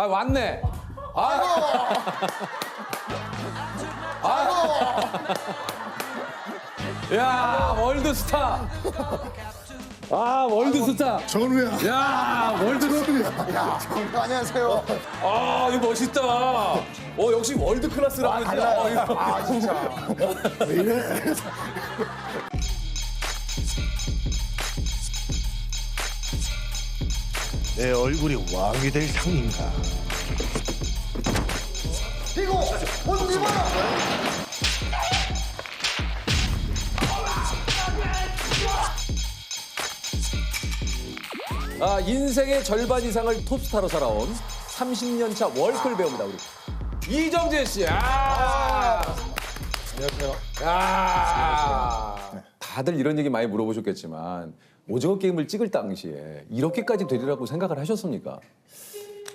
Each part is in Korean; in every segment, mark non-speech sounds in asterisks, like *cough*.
아 왔네. 아. 아. 야 월드스타. 아 월드스타. 전우야. 야 월드스타. 안녕하세요. 아 이거 멋있다. 어 역시 월드 클래스라는. 달라요. 어. 아 진짜. 왜 이래? 내 얼굴이 왕이 될 상인가? 이거 옷 입어라. 아, 인생의 절반 이상을 톱스타로 살아온 30년 차 월클 배우입니다, 우리. 이정재 씨. 아! 안녕하세요. 야! 다들 이런 얘기 많이 물어보셨겠지만 오징어 게임을 찍을 당시에 이렇게까지 되리라고 생각을 하셨습니까?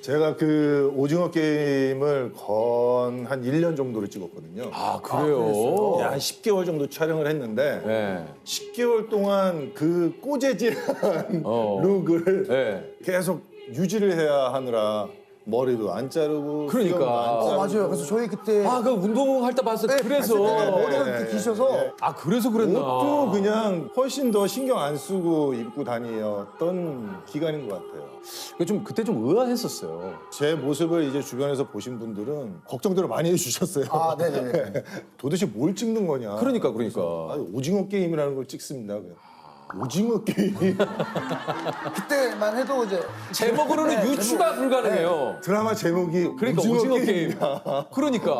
제가 그 오징어 게임을 건 한 1년 정도를 찍었거든요. 아, 그래요? 한 10개월 정도 촬영을 했는데 네. 10개월 동안 그 꼬재질한 어. *laughs* 룩을 네. 계속 유지를 해야 하느라 머리도 안 자르고 그러니까. 수염도 안 어, 자르고 맞아요. 그래서 저희 그때 아, 그 운동할 때 봤을 때 네, 그래서. 봤을 때 머리가 네, 이렇게 기셔서 네. 아, 그래서 그랬나? 옷도 그냥 훨씬 더 신경 안 쓰고 입고 다니었던 기간인 것 같아요. 그좀 그때 좀 의아했었어요. 제 모습을 이제 주변에서 보신 분들은 걱정들을 많이 해주셨어요. 아 네네네. *laughs* 도대체 뭘 찍는 거냐. 그러니까, 그러니까. 아니, 오징어 게임이라는 걸 찍습니다. 그냥. 오징어 게임. *laughs* 그때만 해도 이제 제목으로는 네, 유추가 불가능해요. 드라마 제목이 그러니까 오징어, 게임. *laughs* 그러니까.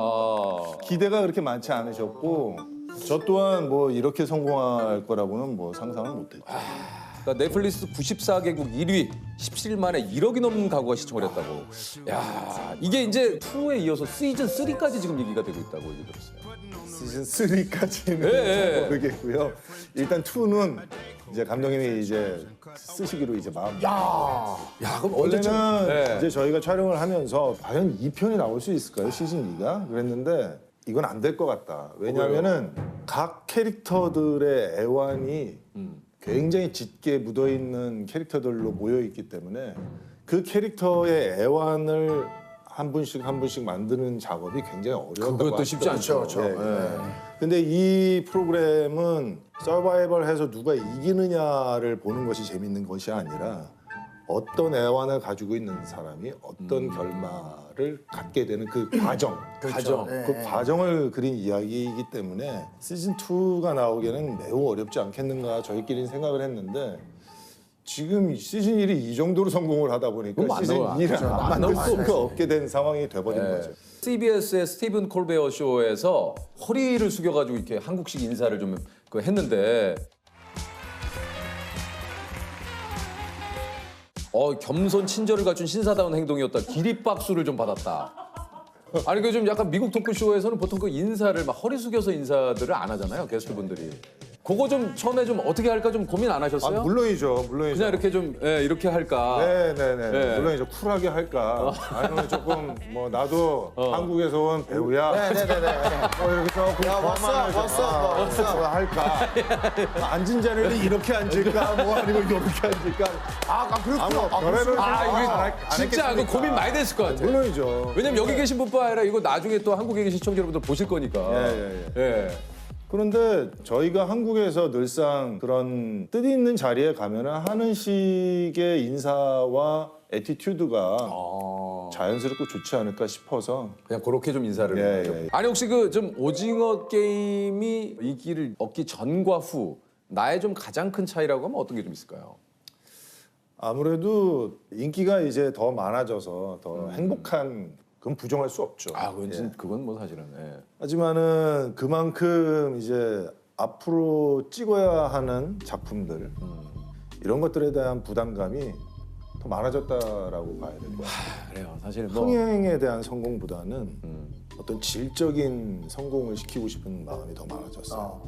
기대가 그렇게 많지 않으셨고 저 또한 뭐 이렇게 성공할 거라고는 뭐 상상을 못했죠. 그러니까 넷플릭스 94개국 1위 17일 만에 1억이 넘는 가구가 시청을 했다고. 야 이게 이제 2에 이어서 시즌 3까지 지금 얘기가 되고 있다고 얘기 들었어요. 시즌 3까지는 예, 예. 모르겠고요. 일단 2는 이제 감독님이 이제 쓰시기로 이제 마음. 야 그럼 언제쯤? 원래는 네. 이제 저희가 촬영을 하면서 과연 2편이 나올 수 있을까요 시즌 2가 그랬는데 이건 안 될 것 같다. 왜냐하면은 각 캐릭터들의 애환이 굉장히 짙게 묻어 있는 캐릭터들로 모여 있기 때문에 그 캐릭터의 애환을 한 분씩 한 분씩 만드는 작업이 굉장히 어려웠던 것 그것도. 쉽지 않죠. 그렇죠. 예, 예. 근데 이 프로그램은 서바이벌 해서 누가 이기느냐를 보는 것이 재밌는 것이 아니라 어떤 애환을 가지고 있는 사람이 어떤 결말을 갖게 되는 그 과정, *clears throat* 가정. 네. 그 과정을 그린 이야기이기 때문에 시즌 2가 나오기에는 매우 어렵지 않겠는가 저희끼리는 생각을 했는데 지금 시즌 1이 이 정도로 성공을 하다 보니까 시즌 나와. 2를 그렇죠. 안안 만들 수가 없게 된 상황이 돼버린 거죠. CBS의 스티븐 콜베어 쇼에서 허리를 숙여가지고 이렇게 한국식 인사를 좀 그 했는데 어 겸손 친절을 갖춘 신사다운 행동이었다. 기립박수를 좀 받았다. 아니 그 좀 약간 미국 토크쇼에서는 보통 그 인사를 막 허리 숙여서 인사들을 안 하잖아요 게스트분들이. 그거 좀 처음에 좀 어떻게 할까 좀 고민 안 아, 하셨어요? 물론이죠, 물론이죠. 그냥 이렇게 좀 예, 이렇게 할까? 네네네. 네. 물론 이제 쿨하게 할까. 아니면 조금 뭐 나도 어. 한국에서 온 배우야. 네네네네. *laughs* 뭐 이렇게 조금 야, 왔어, 왔어, 아, 왔어. 뭐 할까. 앉은 자리를 이렇게 앉을까, 뭐 아니면 이렇게 앉을까. 아, 아 그렇구나. 아무 아, 별의별. 아안 이게 진짜 그? 고민 많이 됐을 것 같아요. 물론이죠. 왜냐면 여기 계신 분뿐 아니라 이거 나중에 또 한국에 계신 시청자 여러분들 보실 거니까. 예, 예, 예. 그런데 저희가 한국에서 늘상 그런 뜻 있는 자리에 가면 하는 식의 인사와 에티튜드가 아. 자연스럽고 좋지 않을까 싶어서 그냥 그렇게 좀 인사를. 예. 예, 예. 아니 혹시 그 좀 오징어 게임이 인기를 얻기 전과 후 나의 좀 가장 큰 차이라고 하면 어떤 게 좀 있을까요? 아무래도 인기가 이제 더 많아져서 더 행복한 그건 부정할 수 없죠. 아, 그건, 예. 진- 그건 뭐 사실은. 예. 하지만은 그만큼 이제 앞으로 찍어야 하는 작품들 이런 것들에 대한 부담감이 더 많아졌다라고 봐야 될 것 같아요. 아, 그래요. 사실 뭐. 흥행에 대한 성공보다는 음. 어떤 질적인 성공을 시키고 싶은 마음이 더 많아졌어요.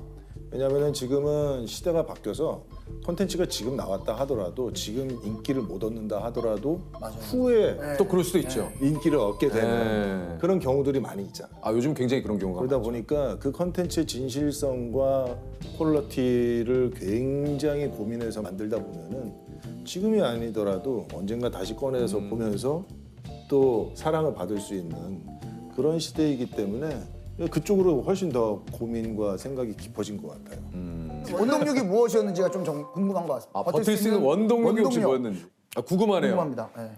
아. 왜냐하면 지금은 시대가 바뀌어서 콘텐츠가 지금 나왔다 하더라도 지금 인기를 못 얻는다 하더라도 후에 또 그럴 수도 있죠. 인기를 얻게 되는 네. 그런 경우들이 많이 있잖아요. 아 요즘 굉장히 그런 경우가 그러다 많죠. 보니까 그 컨텐츠의 진실성과 퀄리티를 굉장히 고민해서 만들다 보면은 지금이 아니더라도 언젠가 다시 꺼내서 음. 보면서 또 사랑을 받을 수 있는 그런 시대이기 때문에 그쪽으로 훨씬 더 고민과 생각이 깊어진 것 같아요. 원동력이 무엇이었는지가 좀 정- 궁금한 것 같습니다. 아, 버틸 수 있는 원동력이 혹시. 뭐였는지 아, 궁금하네요. 궁금합니다. 예.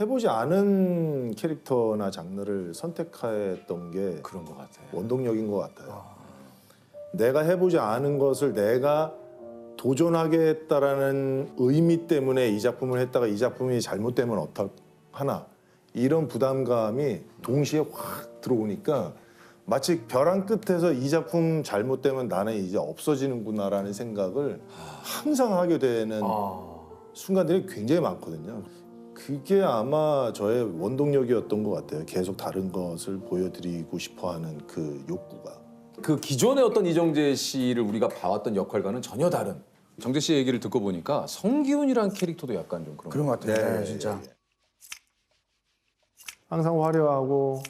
해보지 않은 캐릭터나 장르를 선택했던 게 그런 것 같아. 원동력인 것 같아요. 내가 해보지 않은 것을 내가 도전하겠다라는 의미 때문에 이 작품을 했다가 이 작품이 잘못되면 어떡하나 이런 부담감이 동시에 확 들어오니까 마치 벼랑 끝에서 이 작품 잘못되면 나는 이제 없어지는구나라는 생각을 항상 하게 되는 순간들이 굉장히 많거든요. 그게 아마 저의 원동력이었던 것 같아요. 계속 다른 것을 보여드리고 싶어하는 그 욕구가. 그 기존의 어떤 이정재 씨를 우리가 봐왔던 역할과는 전혀 다른 정재 씨 얘기를 듣고 보니까 성기훈이라는 캐릭터도 약간 좀 그런 그런 것 같아요. 네, 예, 진짜. 항상 화려하고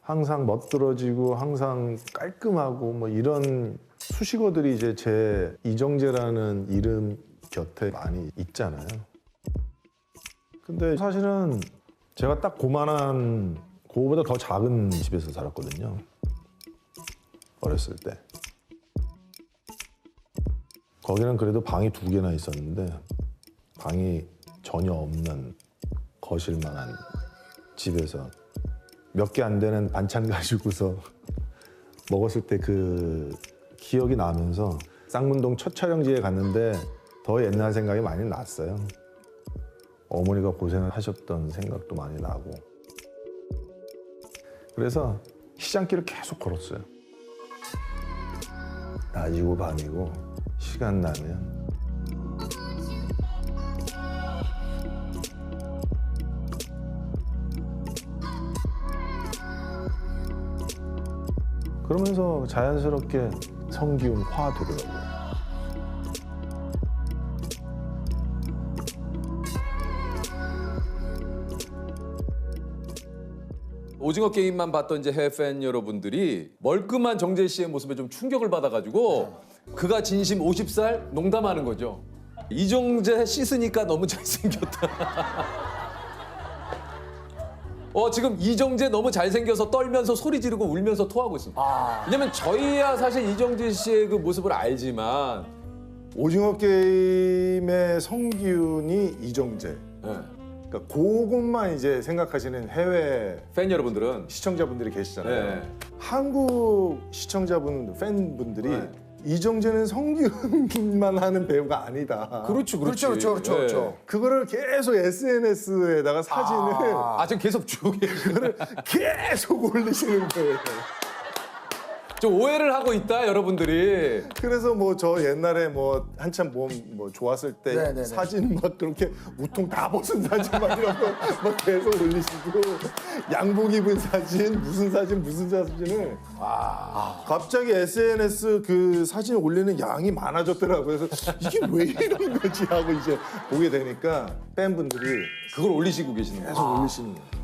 항상 멋들어지고 항상 깔끔하고 뭐 이런 수식어들이 이제 제 이정재라는 이름 곁에 많이 있잖아요. 근데 사실은 제가 딱 고만한 그거보다 더 작은 집에서 살았거든요. 어렸을 때. 거기는 그래도 방이 두 개나 있었는데 방이 전혀 없는 거실만한 집에서 몇 개 안 되는 반찬 가지고서 *laughs* 먹었을 때 그 기억이 나면서 쌍문동 첫 촬영지에 갔는데 더 옛날 생각이 많이 났어요. 어머니가 고생을 하셨던 생각도 많이 나고. 그래서 시장길을 계속 걸었어요. 낮이고 밤이고 시간 나면 그러면서 자연스럽게 성기운 화 되더라고요. 오징어 게임만 봤던 이제 해외 팬 여러분들이 멀끔한 정재 씨의 모습에 좀 충격을 받아가지고 그가 진심 50살 농담하는 거죠. 이정재 씻으니까 너무 *laughs* 잘생겼다. 어 지금 이정재 너무 잘생겨서 떨면서 소리 지르고 울면서 토하고 있습니다. 아. 왜냐면 저희야 사실 이정재 씨의 그 모습을 알지만 오징어 게임의 성기훈이 이정재. 예, 그러니까 그것만 이제 생각하시는 해외 팬 여러분들은 시청자분들이 계시잖아요. 네. 한국 시청자분 팬분들이 네. 이정재는 성기훈만 *laughs* 하는 배우가 아니다. 그렇죠, 그렇지. 그렇죠, 그렇죠, 예. 그렇죠. 그거를 계속 SNS에다가 사진을 아 지금 계속 *laughs* 쭉 그거를 계속 올리시는 거예요. 좀 오해를 하고 있다 여러분들이. 그래서 뭐 저 옛날에 뭐 한참 몸뭐 좋았을 때 네네네. 사진 막 그렇게 우통 다 벗은 사진 막 이런 거막 계속 올리시고 양복 입은 사진 무슨 사진 무슨 사진을 갑자기 SNS 그 사진 올리는 양이 많아졌더라고요. 그래서 이게 왜 이런 거지 하고 이제 보게 되니까 팬분들이 그걸 올리시고 계시는 거예요. 계속 올리시는 거예요.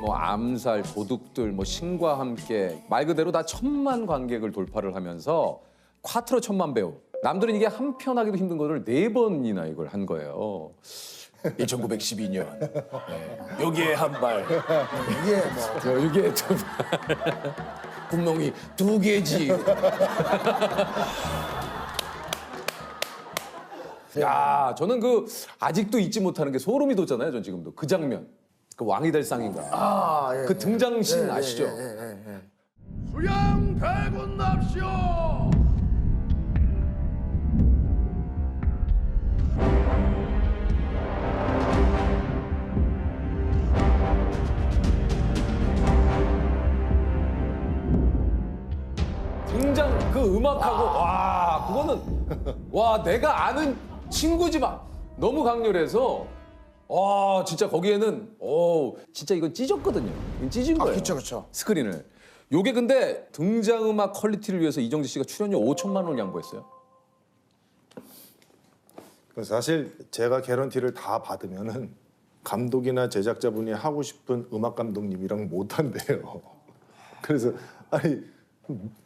뭐 암살, 도둑들, 뭐 신과 함께 말 그대로 다 천만 관객을 돌파를 하면서 콰트로 천만 배우. 남들은 이게 한 편 하기도 힘든 거를 네 번이나 이걸 한 거예요. 1912년 여기에 한 발, 이게 뭐 여기에 두 발, 분명히 두 개지. 야, 저는 그 아직도 잊지 못하는 게 소름이 돋잖아요. 전 지금도 그 장면, 그 왕이 될 상인가. 아, 예, 그 예. 등장씬 예, 예, 아시죠? 예, 예, 예. 수양 대군 납시오. 등장 그 음악하고 와 그거는 와 내가 아는 친구지만 너무 강렬해서 와 진짜 거기에는 오 진짜 이건 찢었거든요. 이건 찢은 거예요. 그쵸, 그쵸. 스크린을. 요게 근데 등장 음악 퀄리티를 위해서 이정재 씨가 출연료 5천만 원을 양보했어요. 그래서 사실 제가 개런티를 다 받으면은 감독이나 제작자분이 하고 싶은 음악 감독님이랑 못 한대요. *laughs* 그래서 아니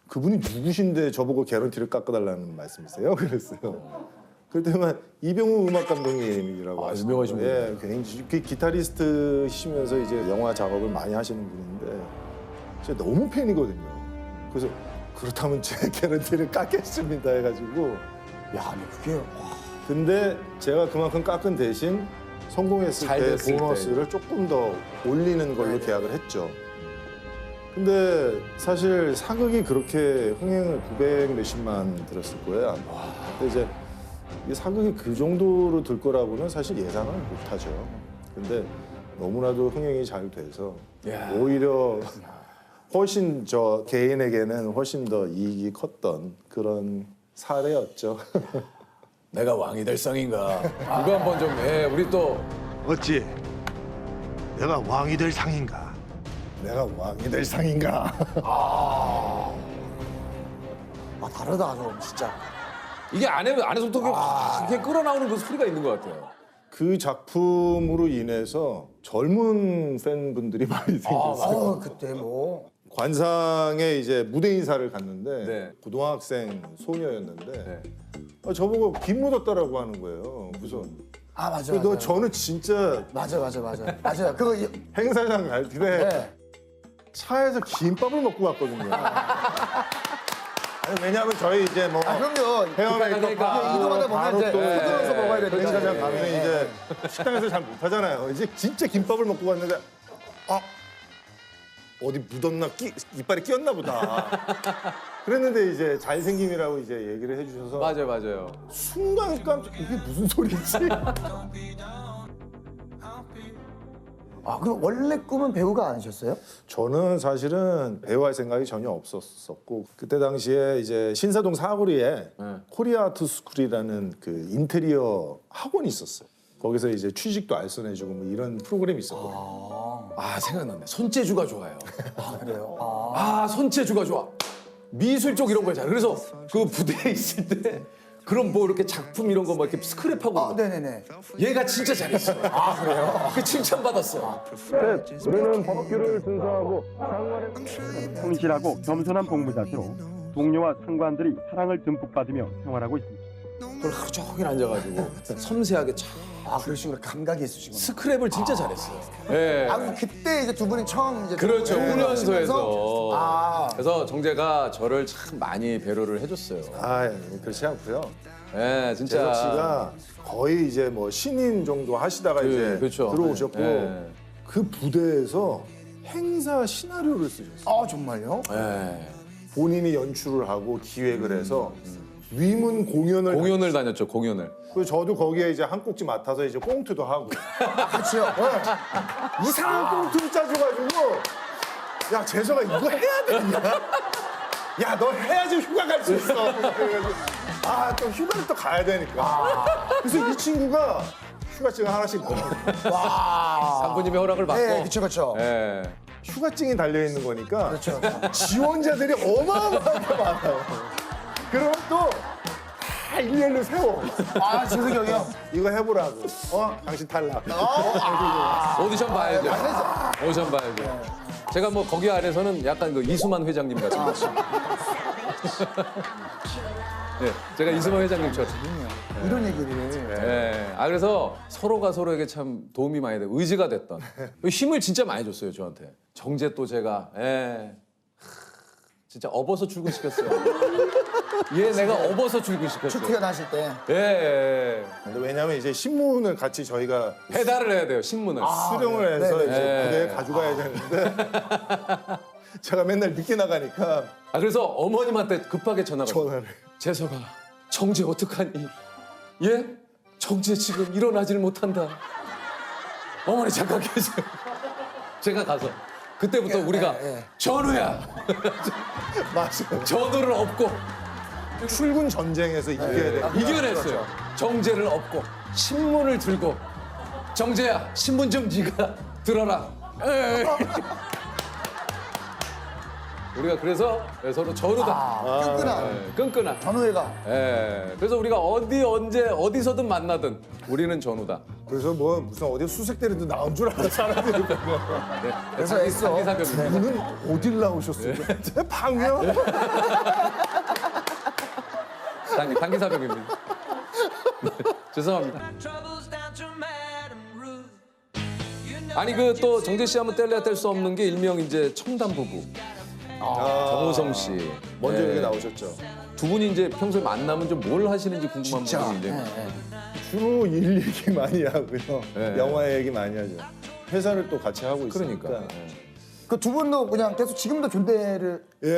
그분이 누구신데 저보고 개런티를 깎아달라는 말씀이세요? *laughs* 그랬어요. 그때만 이병우 음악 감독님이라고 아, 유명하신 분이에요. 예, 굉장히 그 기타리스트시면서 이제 영화 작업을 많이 하시는 분인데 제가 너무 팬이거든요. 그래서 그렇다면 제 *laughs* 개런티를 깎겠습니다 해가지고 야, 근데 그게 와, 근데 제가 그만큼 깎은 대신 성공했을 잘때 됐을 보너스를 조금 더 올리는 걸로 계약을 했죠. 근데 사실 사극이 그렇게 흥행을 900 몇십만 들었을 거예요. 아마. 근데 이제 이 사극이 그 정도로 들 거라고는 사실 예상을 못 하죠. 근데 너무나도 흥행이 잘 돼서 야. 오히려 훨씬 저 개인에게는 훨씬 더 이익이 컸던 그런 사례였죠. *laughs* 내가 왕이 될 상인가. 이거 한번 좀 예, 우리 또 어찌 내가 왕이 될 상인가? 내가 왕이 될 상인가? 아, 다르다, 좀 진짜. 이게 안에 안에서부터 그게 확 이렇게 끌어나오는 그 소리가 있는 것 같아요. 그 작품으로 인해서 젊은 팬분들이 *laughs* 많이 생겼어요. 어, 그때 뭐. 관상에 이제 무대 인사를 갔는데 네. 고등학생 소녀였는데 네. 아, 저보고 김 묻었다라고 하는 거예요. 그래서 아, 맞아. 너 맞아. 저는 진짜 맞아, 맞아, 맞아. 맞아요. 그거, 이- 행사장 갈 때 네. 차에서 김밥을 먹고 갔거든요. *laughs* 아니, 왜냐하면 저희 이제 뭐 아, 그럼요. 헤어 메이크업 그러니까. 하고 이동하다 보면 바로 이제 또 서둘러서 먹어야 되니까. 행사장 네. 가면 네. 이제 식당에서 잘 못하잖아요. 이제 진짜 김밥을 먹고 갔는데 아 어디 묻었나 끼, 이빨에 끼었나 보다. 그랬는데 이제 잘생김이라고 이제 얘기를 해주셔서 맞아요, 맞아요. 순간 깜짝 이게 무슨 소리지? *laughs* 아, 그럼 원래 꿈은 배우가 아니셨어요? 저는 사실은 배우할 생각이 전혀 없었었고 그때 당시에 이제 신사동 사거리에 네. 코리아 아트 스쿨이라는 그 인테리어 학원이 있었어요. 거기서 이제 취직도 알선해주고 뭐 이런 프로그램이 있었거든요. 아 생각났네. 손재주가 좋아요. 아, 그래요? 아. 아 손재주가 좋아. 미술 쪽 이런 거 잘. 그래서 그 부대에 있을 때 그런 뭐 이렇게 작품 이런 거 막 이렇게 스크랩하고 아, 네네네. 얘가 진짜 잘했어. 아 그래요? 그 칭찬 받았어. 우리는 법규를 준수하고 성실하고 겸손한 복무 자세로 동료와 상관들이 사랑을 듬뿍 받으며 생활하고 있습니다. 그걸 하루 종일 앉아가지고 섬세하게 참 아, 그러시구나. 감각이 있으시구나. 스크랩을 진짜 잘했어요. 예. 아, 그럼 그때 이제 두 분이 처음 이제 그렇죠. 네, 훈련소에서. 하시면서? 아, 그래서 정재가 저를 참 많이 배려를 해줬어요. 아 그렇지 않고요. 예, 진짜. 재석 씨가 거의 이제 뭐 신인 정도 하시다가 그, 이제 그렇죠. 들어오셨고 예. 그 부대에서 행사 시나리오를 쓰셨어요. 아 정말요? 예. 본인이 연출을 하고 기획을 해서 위문 공연을 공연을 다녔죠, 공연을. 그리고 저도 거기에 이제 한 꼭지 맡아서 이제 꽁트도 하고 같이요. *laughs* 네. 이상한 꽁트를 짜줘가지고 야 재석아 이거 해야 되냐? 야 너 해야지 휴가 갈 수 있어. 아 또 휴가를 또 가야 되니까. 그래서 이 친구가 휴가증 하나씩 먹어. 장군님의 허락을 받고. 네, 그렇죠, 그렇죠. 예. 휴가증이 달려 있는 거니까 그렇죠. 지원자들이 어마어마하게 많아요. 그럼 또다 일렬로 세워. 아 재석이 형이요. 이거 해보라고. 어? 당신 탈락. 오디션 봐야죠. 오디션 봐야죠. 제가 뭐 거기 안에서는 약간 그 이수만 회장님 같은 거. 네, *laughs* 제가 이수만 회장님처럼. 이런 얘기를. 예. 아 그래서 서로가 서로에게 참 도움이 많이 되고 의지가 됐던 *laughs* 힘을 진짜 많이 줬어요 저한테. 정재 또 제가 예. 하, 진짜 업어서 출근시켰어요. *laughs* 얘 내가 업어서 출근시켰어요. 큐티가 나실 때. 예, 예. 근데 왜냐면 이제 신문을 같이 저희가 배달을 해야 돼요 신문을. 수령을 해서 네, 이제 네. 부대에 가져가야 되는데 *laughs* 제가 맨날 늦게 나가니까 아 그래서 어머님한테 급하게 전화가 왔어요. 전화를 재석아, 정재 어떡하니? 예? 정재 지금 일어나질 못한다. 어머니 잠깐 계세요. 제가 가서 그때부터 우리가 예, 예. 전우야. *laughs* 맞아요. 전우를 업고 출근 전쟁에서 이겨야 돼. 이겨냈어요. 정재를 업고 신문을 들고 정재야 신문 좀 네가 들어라. 에이. *laughs* 우리가 그래서 서로 전우다. 아, 끈끈한 예, 끈끈한. 전우회가. 예. 그래서 우리가 어디 언제 어디서든 만나든 우리는 전우다. 그래서 뭐 무슨 어디 수색대리도 나온 줄 알아 사람들이 보면 그래서 애써. 사병입니다. 이분은 어딜 나오셨어요? 방요? 단기, 단기 사병입니다. *laughs* 죄송합니다. 아니 그 또 정재 씨 하면 뗄래야 뗄 수 없는 게 일명 이제 청담 부부 정우성 씨 먼저 네. 여기 나오셨죠. 두 분이 이제 평소에 만나면 좀 뭘 하시는지 궁금한 진짜. 굉장히 예, 예. 주로 일 얘기 많이 하고요. 네. 영화 얘기 많이 하죠. 회사를 또 같이 하고 있으니까. 그러니까. 그 두 분도 그냥 계속 지금도 존대를 예, 예,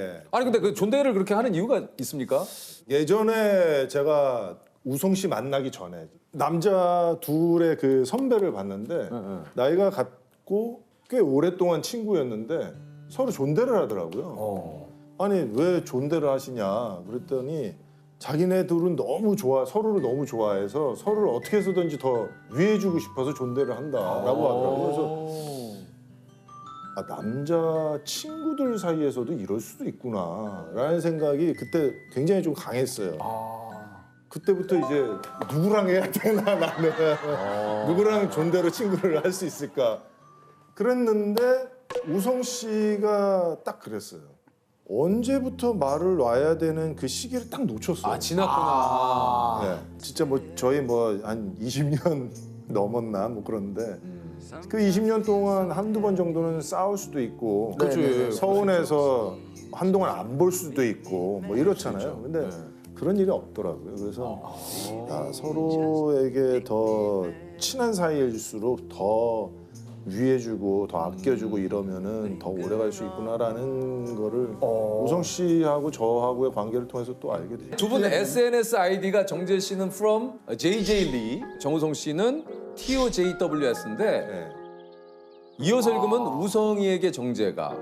예. 아니 근데 그 존대를 그렇게 하는 이유가 있습니까? 예전에 제가 우성 씨 만나기 전에 남자 둘의 그 선배를 봤는데 네. 나이가 같고 꽤 오랫동안 친구였는데 서로 존대를 하더라고요. 어. 아니 왜 존대를 하시냐 그랬더니 자기네 둘은 너무 좋아 서로를 너무 좋아해서 서로를 어떻게 해서든지 더 위해주고 싶어서 존대를 한다라고 하더라고요. 그래서 아, 남자 친구들 사이에서도 이럴 수도 있구나라는 생각이 그때 굉장히 좀 강했어요. 그때부터 이제 누구랑 해야 되나 나는 누구랑 존대로 친구를 할 수 있을까 그랬는데 우성 씨가 딱 그랬어요. 언제부터 말을 놔야 되는 그 시기를 딱 놓쳤어요. 아 지났구나. 네. 진짜 뭐 저희 뭐 한 20년 *laughs* 넘었나 뭐 그런데 그 20년 동안 한두 번 정도는 싸울 수도 있고 그렇죠. 예, 서운해서 한동안 안 볼 수도 있고 뭐 이렇잖아요. 근데 그런 일이 없더라고요. 그래서 야, 서로에게 더 친한 사이일수록 더 위해주고 더 아껴주고 이러면은 더 오래 갈 수 있구나라는 거를 우성 씨하고 저하고의 관계를 통해서 또 알게 돼요. 두 분 SNS 아이디가 정재 씨는 from JJ Lee, 정우성 씨는 TOJWS인데 네. 이어서 읽으면 우성이에게 정재가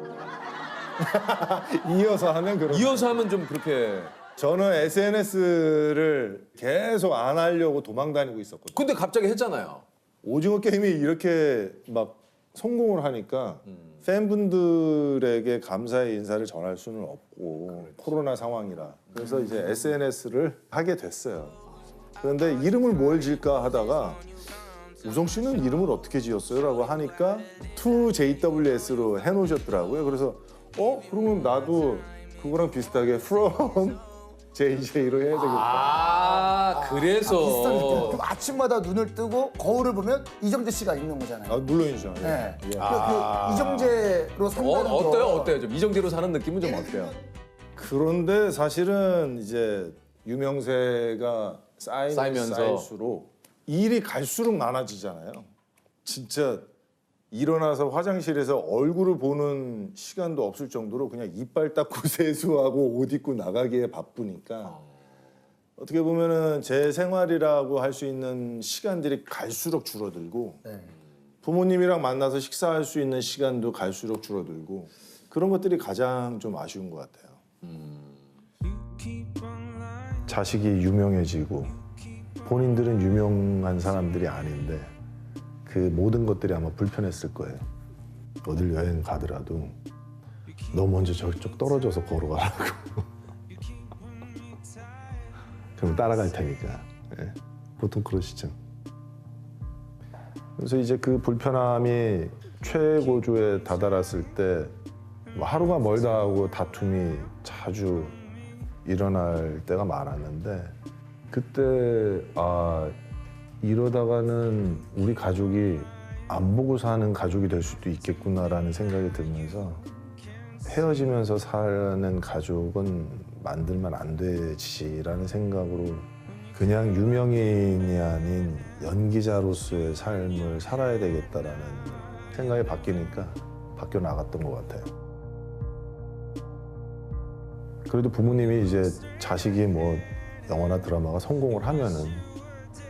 *laughs* 이어서 하면 그런. 이어서 하면 좀 그렇게 저는 SNS를 계속 안 하려고 도망 다니고 있었거든요. 근데 갑자기 했잖아요. 오징어 게임이 이렇게 막 성공을 하니까 팬분들에게 감사의 인사를 전할 수는 없고 코로나 상황이라 그래서 이제 SNS를 하게 됐어요. 그런데 이름을 뭘 지을까 하다가 우성 씨는 이름을 어떻게 지었어요?라고 하니까 2JWS로 해놓으셨더라고요. 그래서 어 그러면 나도 그거랑 비슷하게 from *laughs* JJ로 해야 되겠다. 아, 비슷한 느낌. 그래서 그럼 아침마다 눈을 뜨고 거울을 보면 이정재 씨가 있는 거잖아요. 아, 물론이죠. 예. 네. 그, 그 아. 이정재로 어, 산다는 거. 어때요? 어때요? 좀 이정재로 사는 느낌은 좀 어때요? 그런데 사실은 이제 유명세가 쌓이면 쌓이면서. 쌓일수록 일이 갈수록 많아지잖아요. 진짜 일어나서 화장실에서 얼굴을 보는 시간도 없을 정도로 그냥 이빨 닦고 *laughs* 세수하고 옷 입고 나가기에 바쁘니까 어떻게 보면은 제 생활이라고 할 수 있는 시간들이 갈수록 줄어들고 네. 부모님이랑 만나서 식사할 수 있는 시간도 갈수록 줄어들고 그런 것들이 가장 좀 아쉬운 것 같아요. 자식이 유명해지고 본인들은 유명한 사람들이 아닌데 그 모든 것들이 아마 불편했을 거예요. 어딜 여행 가더라도 너 먼저 저쪽 떨어져서 걸어가라고. *laughs* 그럼 따라갈 테니까. 예. 보통 그러시죠. 그래서 이제 그 불편함이 최고조에 다다랐을 때뭐 하루가 멀다 하고 다툼이 자주 일어날 때가 많았는데 그때 아 이러다가는 우리 가족이 안 보고 사는 가족이 될 수도 있겠구나라는 생각이 들면서 헤어지면서 사는 가족은 만들면 안 되지라는 생각으로 그냥 유명인이 아닌 연기자로서의 삶을 살아야 되겠다라는 생각이 바뀌니까 바뀌어 나갔던 것 같아요. 그래도 부모님이 이제 자식이 뭐 영화나 드라마가 성공을 하면은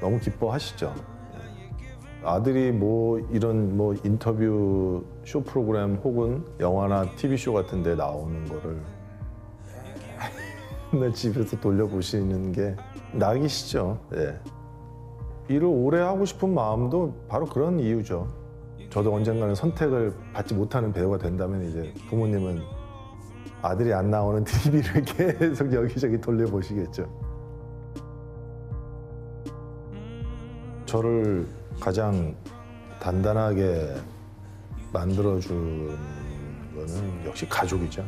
너무 기뻐하시죠. 아들이 뭐 이런 뭐 인터뷰 쇼 프로그램 혹은 영화나 TV 쇼 같은 데 나오는 거를 *laughs* 맨날 집에서 돌려보시는 게 낙이시죠. 예. 일을 오래 하고 싶은 마음도 바로 그런 이유죠. 저도 언젠가는 선택을 받지 못하는 배우가 된다면 이제 부모님은 아들이 안 나오는 *laughs* TV를 계속 여기저기 돌려보시겠죠. 저를 가장 단단하게 만들어준 거는 역시 가족이죠.